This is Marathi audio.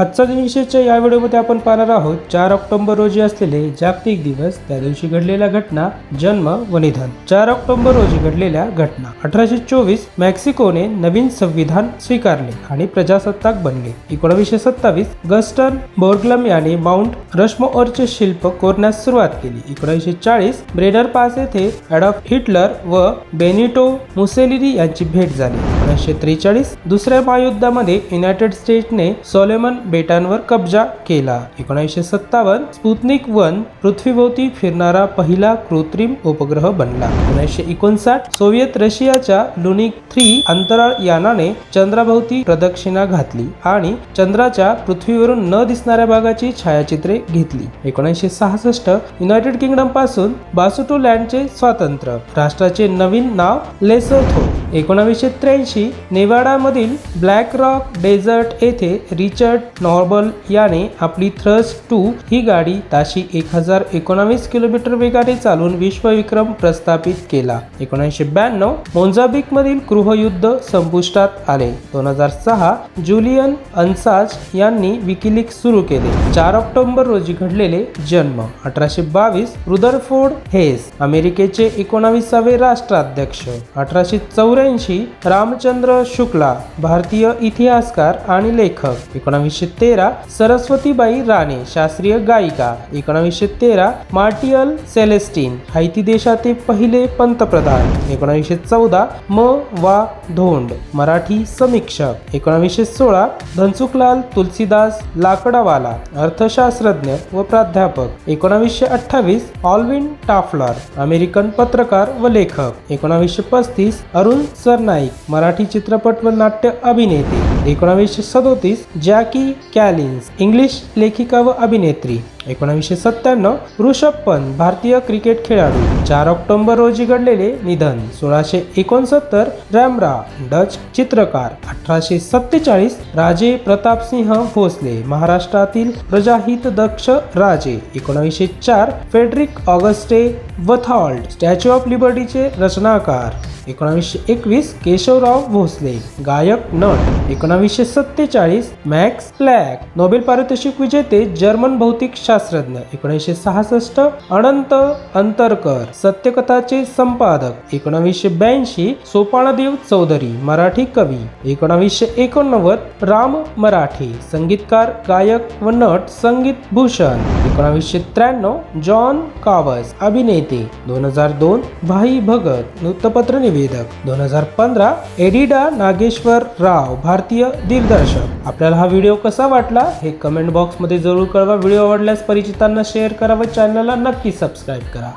आजच्या दिवशीच्या या व्हिडिओमध्ये आपण पाहणार आहोत चार ऑक्टोबर रोजी असलेले जागतिक दिवस त्या दिवशी घडलेल्या घटना जन्म व निधन. चार ऑक्टोबर रोजी घडलेल्या घटना. अठराशे चोवीस मेक्सिकोने नवीन संविधान स्वीकारले आणि प्रजासत्ताक बनले. एकोणीसशे सत्तावीस गस्टन बोर्गलम याने माउंट रश्मोअरचे शिल्प कोरण्यास सुरुवात केली. एकोणीसशे चाळीस ब्रेडर पास येथे ॲडॉल्फ हिटलर व बेनिटो मुसेलिनी यांची भेट झाली. एकोणीसशे त्रेचाळीस दुसऱ्या महायुद्धामध्ये युनायटेड स्टेट्सने सोलेमन बेटांवर कब्जा केला. एकोणीसशे सत्तावन्न स्पुतनिक वन पृथ्वीभोवती फिरणारा पहिला कृत्रिम उपग्रह बनला. एकोणीसशे एकोणसाठ सोव्हिएत रशियाच्या लुनिक थ्री अंतराळ यानाने चंद्राभोवती प्रदक्षिणा घातली आणि चंद्राच्या पृथ्वीवरून न दिसणाऱ्या भागाची छायाचित्रे घेतली. एकोणीसशे सहासष्ट युनायटेड किंगडमपासून बासुटो लँडचे स्वातंत्र्य. राष्ट्राचे नवीन नाव लेसोथो. एकोणावीसशे त्र्याऐंशी नेवाडामधील ब्लॅक रॉक डेझर्ट येथे रिचर्ड नॉर्बल याने आपली थ्रस्ट टू ही गाडी ताशी एक हजार एकोणावीस किलोमीटर वेगाने चालून विश्वविक्रम प्रस्थापित केला. एकोणीसशे ब्याण्णव मोझांबिक मधील गृहयुद्ध संपुष्टात आले. दोन हजार सहा जुलियन अन्साज यांनी विकिलीक सुरू केले. चार ऑक्टोबर रोजी घडलेले जन्म. अठराशे बावीस रुदरफोर्ड हेस अमेरिकेचे एकोणावीसावे राष्ट्राध्यक्ष. अठराशे चौऱ्याऐंशी रामचंद्र शुक्ला भारतीय इतिहासकार आणि लेखक. एकोणावीसशे तेरा सरस्वतीबाई राणे शास्त्रीय गायिका. एकोणावीसशे तेरा मार्टियल सेलेस्टिन हायती देशाचे पहिले पंतप्रधान. एकोणावीसशे चौदा म. वा. धोंड मराठी समीक्षक. एकोणावीसशे सोळा धनसुखलाल तुलसीदास लाकडावाला अर्थशास्त्रज्ञ व प्राध्यापक. एकोणावीसशे अठ्ठावीस ऑल्विन टाफलर अमेरिकन पत्रकार व लेखक. एकोणावीसशे पस्तीस अरुण सरनाईक मराठी चित्रपट व नाट्य अभिनेते. एकोणावीसशे सदोतीस जॅकी कॅलिन्स इंग्लिश लेखिका व अभिनेत्री. एकोणावीसशे सत्त्याण्णव ऋषभ पंत भारतीय क्रिकेट खेळाडू. चार ऑक्टोबर रोजी घडलेले निधन. सोळाशे एकोणसत्तर रॅमरा डच चित्रकार. अठराशे सत्तेचाळीस राजे प्रतापसिंह भोसले महाराष्ट्रातील प्रजाहित दक्ष राजे. एकोणावीसशे चार Frederic Auguste Bartholdi statue of लिबर्टीचे रचनाकार. एकोणावीसशे एकवीस केशवराव भोसले गायक नट. एकोणावीसशे सत्तेचाळीस मॅक्स प्लॅक नोबेल पारितोषिक विजेते जर्मन भौतिक शास्त्रज्ञ एकोणीसशे सहासष्ट अनंत अंतरकर सत्यकथाचे संपादक एकोणावीसशे ब्याऐंशी सोपानदेव चौधरी मराठी कवी एकोणावीसशे एकोणनव्वद राम मराठी संगीतकार गायक व नट संगीत भूषण एकोणावीसशे त्र्याण्णव जॉन कावस अभिनेते दोन हजार दोन भाई भगत वृत्तपत्र निवेदक दोन हजार पंधरा एडिडा नागेश्वर राव भारतीय दिग्दर्शक. आपल्याला हा व्हिडिओ कसा वाटला हे कमेंट बॉक्समध्ये जरूर कळवा. व्हिडिओ आवडल्यास परिचितांना शेअर करा व चॅनलला नक्की सबस्क्राईब करा.